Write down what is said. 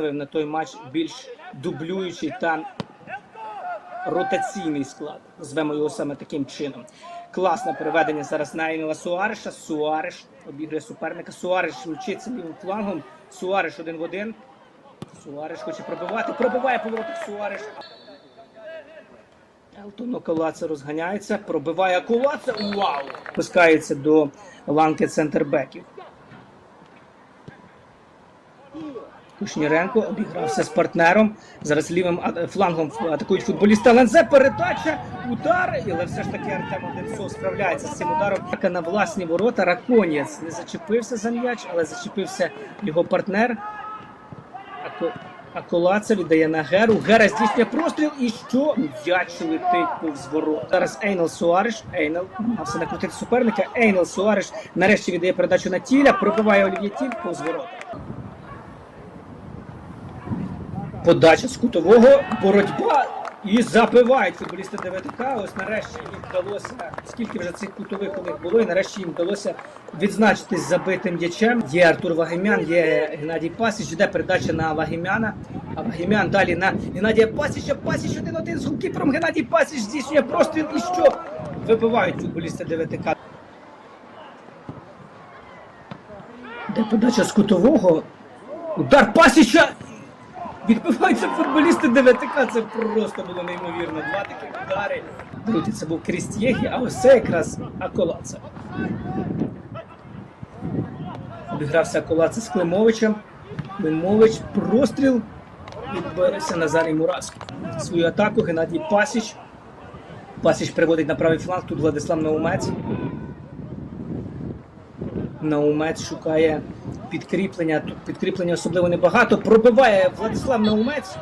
виставив на той матч більш дублюючий та ротаційний склад. Звемо його саме таким чином. Класне переведення зараз на Ейнела Суареша. Суареш обігрує суперника. Суареш вчиться лівим флангом. Суареш один в один. Суареш хоче пробивати. Пробиває повороток Суареш. Елтон Околаце розганяється, пробиває Околаце. Вау! Пускається до ланки центрбеків. Кушніренко обігрався з партнером. Зараз лівим флангом атакують футболісти. Лензе передача, удар. Але все ж таки Артем Одинцов справляється з цим ударом. На власні ворота. Раконєць не зачепився за м'яч, але зачепився його партнер. Ако... Аколаца віддає на Геру. Гера здійснює простріл. І що? М'яч летить повз ворот. Зараз Ейнел Суареш. Ейнел намагався накрутити суперника. Ейнел Суареш нарешті віддає передачу на тіля. Пробиває Олів'є повз ворота. Подача з кутового, боротьба і забивають футболісти ДВТК. Ось нарешті їм вдалося, скільки вже цих кутових у них було, і нарешті їм вдалося відзначитись забитим м'ячем. Є Артур Вагемян, є Геннадій Пасіч, йде передача на Вагемяна. А Вагемян далі на Геннадія Пасіча. Пасіч один-один з голкіпером. Геннадій Пасіч здійснює простріл. І що? Вибивають футболісти ДВТК. Де подача з кутового? Удар Пасіча! Відбиваються футболісти ДВТК. Це просто було неймовірно. Два такі удари. Друзі, це був Крістєгі, а ось це якраз Аколаца. Обігрався Аколаца з Климовичем. Климович простріл. Відбився Назарій Муравський. Свою атаку Геннадій Пасіч. Пасіч приводить на правий фланг. Тут Владислав Наумець. Наумець шукає підкріплення. Тут підкріплення особливо небагато. Пробиває Владислав Наумець.